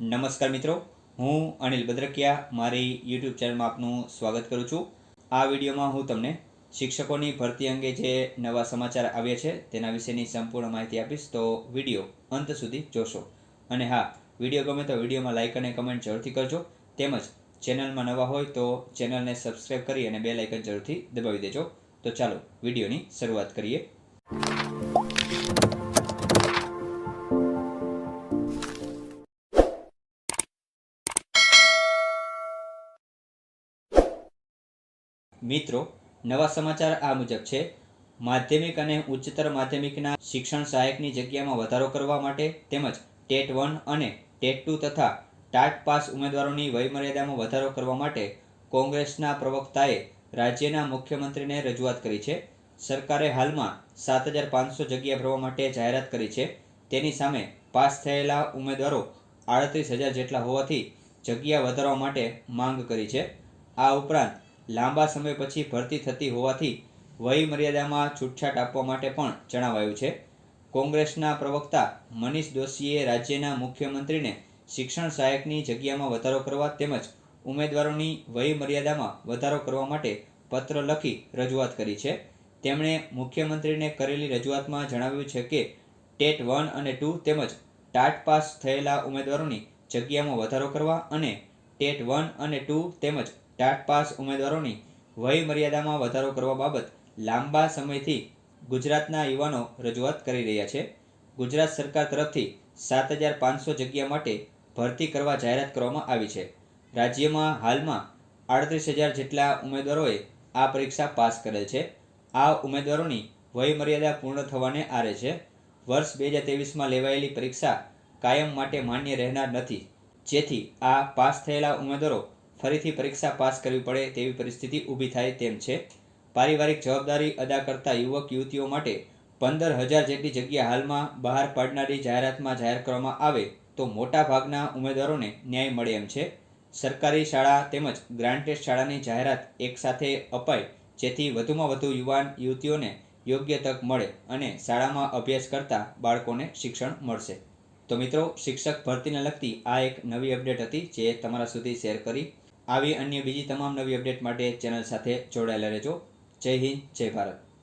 નમસ્કાર મિત્રો, હું અનિલ બદ્રકિયા, મારી યુટ્યુબ ચેનલમાં આપનું સ્વાગત કરું છું. આ વિડીયોમાં હું તમને શિક્ષકોની ભરતી અંગે જે નવા સમાચાર આવ્યા છે, તેના વિશેની સંપૂર્ણ માહિતી આપીશ, તો વીડિયો અંત સુધી જોશો. અને હા, વીડિયો ગમે તો વિડીયોમાં લાઇક અને કમેન્ટ જરૂરથી કરજો. તેમજ ચેનલમાં નવા હોય તો ચેનલને સબસ્ક્રાઈબ કરી અને બે લાઇકન જરૂરથી દબાવી દેજો. તો ચાલો વિડીયોની શરૂઆત કરીએ. મિત્રો, નવા સમાચાર આ મુજબ છે. માધ્યમિક અને ઉચ્ચતર માધ્યમિકના શિક્ષણ સહાયકની જગ્યામાં વધારો કરવા માટે તેમજ ટેટ વન અને ટેટ ટુ તથા ટાટ પાસ ઉમેદવારોની વયમર્યાદામાં વધારો કરવા માટે કોંગ્રેસના પ્રવક્તાએ રાજ્યના મુખ્યમંત્રીને રજૂઆત કરી છે. સરકારે હાલમાં સાત હજાર પાંચસો જગ્યા ભરવા માટે જાહેરાત કરી છે. તેની સામે પાસ થયેલા ઉમેદવારો આડત્રીસ હજાર જેટલા હોવાથી જગ્યા વધારવા માટે માંગ કરી છે. આ ઉપરાંત લાંબા સમય પછી ભરતી થતી હોવાથી વય મર્યાદામાં છૂટછાટ આપવા માટે પણ જણાવાયું છે. કોંગ્રેસના પ્રવક્તા મનીષ દોશીએ રાજ્યના મુખ્યમંત્રીને શિક્ષણ સહાયકની જગ્યામાં વધારો કરવા તેમજ ઉમેદવારોની વય મર્યાદામાં વધારો કરવા માટે પત્ર લખી રજૂઆત કરી છે. તેમણે મુખ્યમંત્રીને કરેલી રજૂઆતમાં જણાવ્યું છે કે ટેટ વન અને ટુ તેમજ ટાટ પાસ થયેલા ઉમેદવારોની જગ્યામાં વધારો કરવા અને ટેટ વન અને ટુ તેમજ ટાટ પાસ ઉમેદવારોની વય મર્યાદામાં વધારો કરવા બાબત લાંબા સમયથી ગુજરાતના યુવાનો રજૂઆત કરી રહ્યા છે. ગુજરાત સરકાર તરફથી સાત હજાર પાંચસો જગ્યા માટે ભરતી કરવા જાહેરાત કરવામાં આવી છે. રાજ્યમાં હાલમાં આડત્રીસ હજાર જેટલા ઉમેદવારોએ આ પરીક્ષા પાસ કરેલ છે. આ ઉમેદવારોની વય મર્યાદા પૂર્ણ થવાને આરે છે. વર્ષ બે હજાર તેવીસમાં લેવાયેલી પરીક્ષા કાયમ માટે માન્ય રહેનાર નથી. જેથી આ પાસ થયેલા ઉમેદવારો ફરીથી પરીક્ષા પાસ કરવી પડે તેવી પરિસ્થિતિ ઊભી થાય તેમ છે. પારિવારિક જવાબદારી અદા કરતા યુવક યુવતીઓ માટે પંદર હજાર જેટલી જગ્યા હાલમાં બહાર પાડનારી જાહેરાતમાં જાહેર કરવામાં આવે તો મોટા ભાગના ઉમેદવારોને ન્યાય મળે એમ છે. સરકારી શાળા તેમજ ગ્રાન્ટેડ શાળાની જાહેરાત એકસાથે અપાય જેથી વધુમાં વધુ યુવાન યુવતીઓને યોગ્ય તક મળે અને શાળામાં અભ્યાસ કરતા બાળકોને શિક્ષણ મળશે. તો મિત્રો, શિક્ષક ભરતીને લગતી આ એક નવી અપડેટ હતી જે તમારા સુધી શેર કરી આવી અન્ય બીજી તમામ નવી અપડેટ માટે ચેનલ સાથે જોડાયેલા રહેજો. જય હિન્દ, જય ભારત.